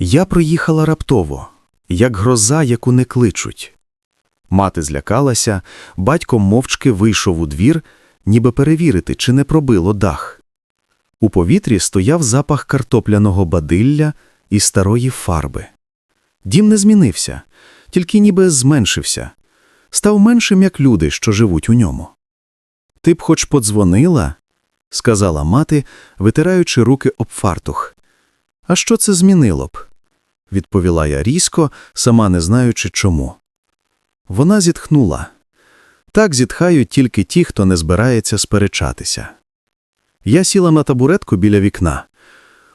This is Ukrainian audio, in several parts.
Я проїхала раптово, як гроза, яку не кличуть. Мати злякалася, батько мовчки вийшов у двір, ніби перевірити, чи не пробило дах. У повітрі стояв запах картопляного бадилля і старої фарби. Дім не змінився, тільки ніби зменшився, став меншим, як люди, що живуть у ньому. Ти б хоч подзвонила, сказала мати, витираючи руки об фартух. А що це змінило б? Відповіла я різко, сама не знаючи чому. Вона зітхнула. Так зітхають тільки ті, хто не збирається сперечатися. Я сіла на табуретку біля вікна.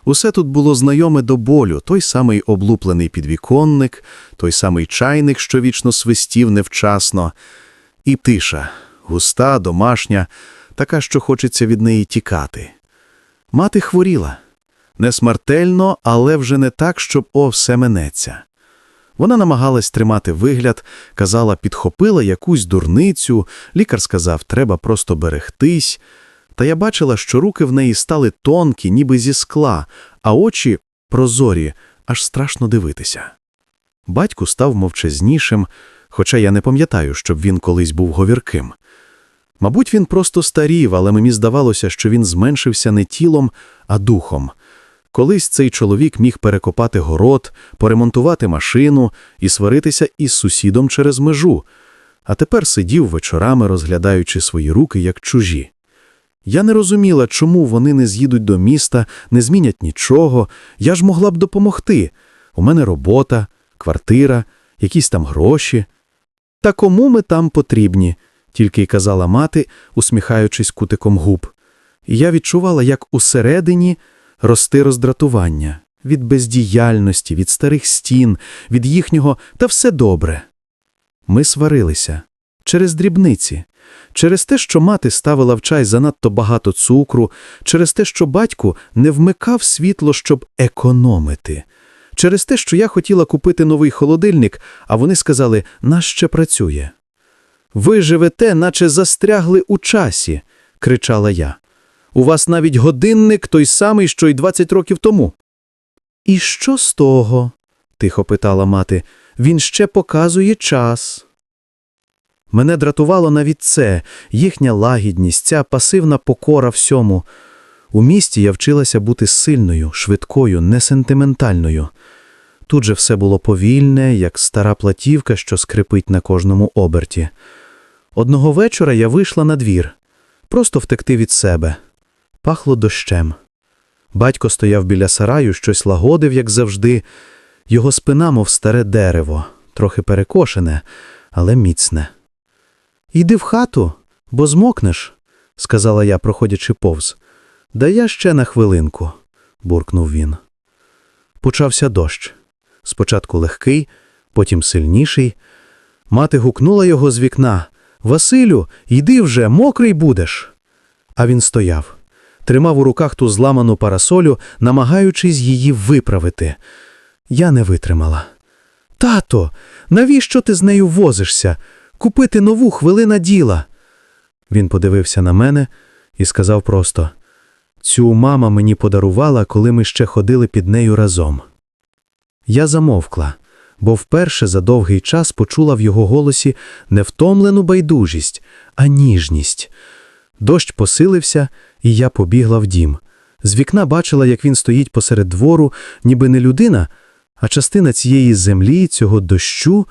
Усе тут було знайоме до болю, той самий облуплений підвіконник, той самий чайник, що вічно свистів невчасно, і тиша, густа, домашня, така, що хочеться від неї тікати. Мати хворіла. Не смертельно, але вже не так, щоб о, все минеться. Вона намагалась тримати вигляд, казала, підхопила якусь дурницю, лікар сказав, треба просто берегтись. Та я бачила, що руки в неї стали тонкі, ніби зі скла, а очі прозорі, аж страшно дивитися. Батько став мовчазнішим, хоча я не пам'ятаю, щоб він колись був говірким. Мабуть, він просто старів, але мені здавалося, що він зменшився не тілом, а духом. Колись цей чоловік міг перекопати город, поремонтувати машину і сваритися із сусідом через межу, а тепер сидів вечорами, розглядаючи свої руки як чужі. Я не розуміла, чому вони не з'їдуть до міста, не змінять нічого. Я ж могла б допомогти. У мене робота, квартира, якісь там гроші. Та кому ми там потрібні, тільки й казала мати, усміхаючись кутиком губ. І я відчувала, як усередині рости роздратування від бездіяльності, від старих стін, від їхнього та все добре. Ми сварилися через дрібниці, через те, що мати ставила в чай занадто багато цукру, через те, що батько не вмикав світло, щоб економити, через те, що я хотіла купити новий холодильник, а вони сказали, наш ще працює. Ви живете, наче застрягли у часі, кричала я. У вас навіть годинник той самий, що й 20 років тому. І що з того? тихо питала мати. Він ще показує час. Мене дратувало навіть це, їхня лагідність, ця пасивна покора всьому. У місті я вчилася бути сильною, швидкою, несентиментальною. Тут же все було повільне, як стара платівка, що скрипить на кожному оберті. Одного вечора я вийшла на двір, просто втекти від себе. Пахло дощем. Батько стояв біля сараю, щось лагодив, як завжди. Його спина, мов старе дерево, трохи перекошене, але міцне. Йди в хату, бо змокнеш, сказала я, проходячи повз. Да я ще на хвилинку, буркнув він. Почався дощ. Спочатку легкий, потім сильніший. Мати гукнула його з вікна. Василю, йди вже, мокрий будеш. А він стояв, тримав у руках ту зламану парасолю, намагаючись її виправити. Я не витримала. Тато, навіщо ти з нею возишся? Купити нову хвилина діла. Він подивився на мене і сказав просто: Цю мама мені подарувала, коли ми ще ходили під нею разом. Я замовкла, бо вперше за довгий час почула в його голосі не втомлену байдужість, а ніжність. Дощ посилився, і я побігла в дім. З вікна бачила, як він стоїть посеред двору, ніби не людина, а частина цієї землі, цього дощу.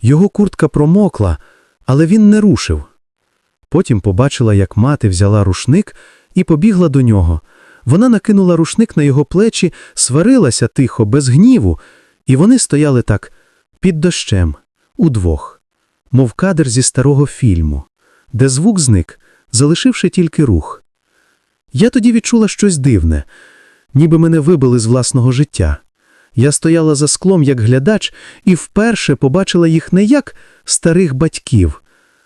Його куртка промокла, але він не рушив. Потім побачила, як мати взяла рушник і побігла до нього. Вона накинула рушник на його плечі, сварилася тихо, без гніву, і вони стояли так під дощем, удвох, мов кадр зі старого фільму, де звук зник, залишивши тільки рух. Я тоді відчула щось дивне, ніби мене вибили з власного життя. Я стояла за склом як глядач і вперше побачила їх не як старих батьків,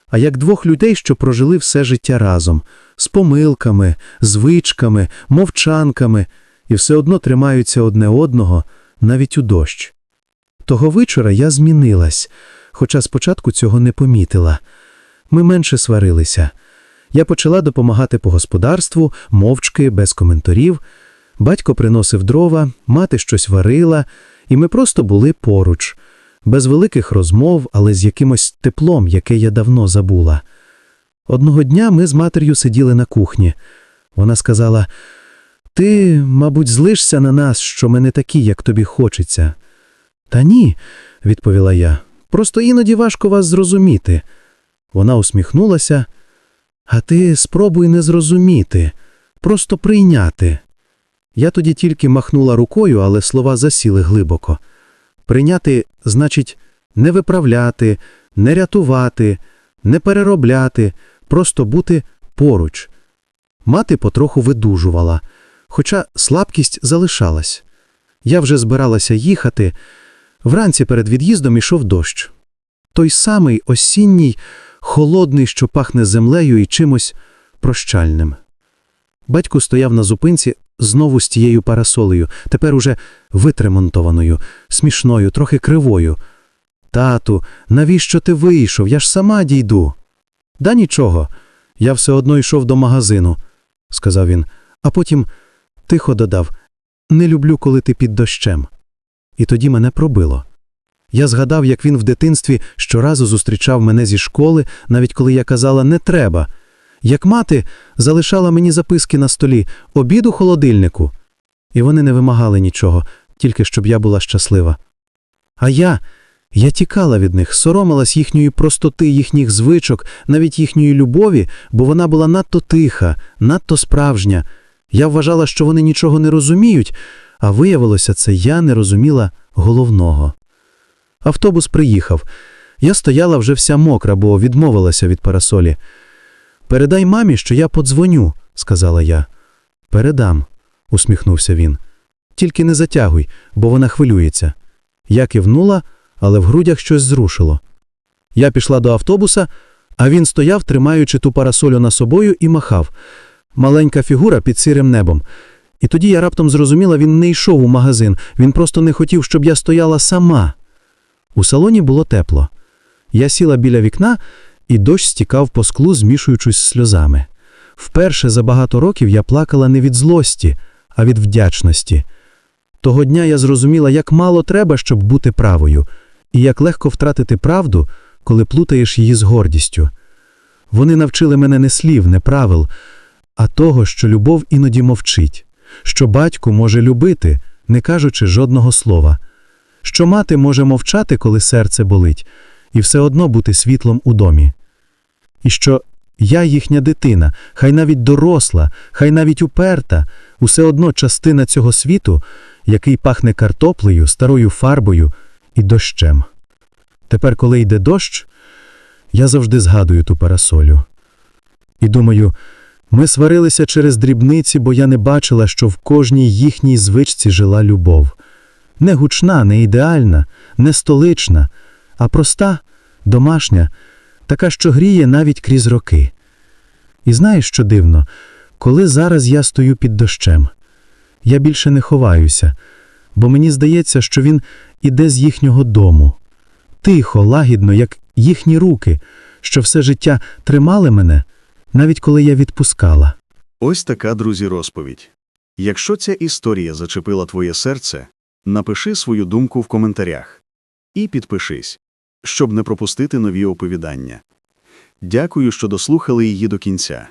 а як двох людей, що прожили все життя разом, з помилками, звичками, мовчанками, і все одно тримаються одне одного навіть у дощ. Того вечора я змінилась, хоча спочатку цього не помітила. Ми менше сварилися. Я почала допомагати по господарству, мовчки, без коментарів. Батько приносив дрова, мати щось варила, І ми просто були поруч, без великих розмов, але з якимось теплом, яке я давно забула. Одного дня ми з матір'ю сиділи на кухні. Вона сказала: Ти, мабуть, злишся на нас, що ми не такі, як тобі хочеться. Та ні, відповіла я. Просто іноді важко вас зрозуміти. Вона усміхнулася. А ти спробуй не зрозуміти, просто прийняти. Я тоді тільки махнула рукою, але слова засіли глибоко. Прийняти значить не виправляти, не рятувати, не переробляти, просто бути поруч. Мати потроху видужувала, хоча слабкість залишалась. Я вже збиралася їхати. Вранці перед від'їздом ішов дощ. Той самий осінній, холодний, що пахне землею і чимось прощальним. Батько стояв на зупинці знову з тією парасолею, тепер уже витремонтованою, смішною, трохи кривою. Тату, навіщо ти вийшов? Я ж сама дійду. Да нічого. Я все одно йшов до магазину, сказав він, а потім тихо додав: Не люблю, коли ти під дощем. І тоді мене пробило. Я згадав, як він в дитинстві щоразу зустрічав мене зі школи, навіть коли я казала «не треба», як мати залишала мені записки на столі «обід у холодильнику». І вони не вимагали нічого, тільки щоб я була щаслива. А я, я тікала від них, соромилась їхньої простоти, їхніх звичок, навіть їхньої любові, бо вона була надто тиха, надто справжня. Я вважала, що вони нічого не розуміють, а виявилося, це я не розуміла головного. Автобус приїхав. Я стояла вже вся мокра, бо відмовилася від парасолі. Передай мамі, що я подзвоню, сказала я. Передам, усміхнувся він. Тільки не затягуй, бо вона хвилюється. Я кивнула, але в грудях щось зрушило. Я пішла до автобуса, а він стояв, тримаючи ту парасолю на собою, і махав. Маленька фігура під сірим небом. І тоді я раптом зрозуміла, він не йшов у магазин, він просто не хотів, щоб я стояла сама. У салоні було тепло. Я сіла біля вікна, і дощ стікав по склу, змішуючись сльозами. Вперше за багато років я плакала не від злості, а від вдячності. Того дня я зрозуміла, як мало треба, щоб бути правою, і як легко втратити правду, коли плутаєш її з гордістю. Вони навчили мене не слів, не правил, а того, що любов іноді мовчить, що батько може любити, не кажучи жодного слова, що мати може мовчати, коли серце болить, і все одно бути світлом у домі. І що я їхня дитина, хай навіть доросла, хай навіть уперта, усе одно частина цього світу, який пахне картоплею, старою фарбою і дощем. Тепер, коли йде дощ, я завжди згадую ту парасолю. І думаю, ми сварилися через дрібниці, бо я не бачила, що в кожній їхній звичці жила любов. Не гучна, не ідеальна, не столична, а проста, домашня, така, що гріє навіть крізь роки. І знаєш, що дивно, коли зараз я стою під дощем, я більше не ховаюся, бо мені здається, що він іде з їхнього дому. Тихо, лагідно, як їхні руки, що все життя тримали мене, навіть коли я відпускала. Ось така, друзі, розповідь. Якщо ця історія зачепила твоє серце, напиши свою думку в коментарях. І підпишись, щоб не пропустити нові оповідання. Дякую, що дослухали її до кінця.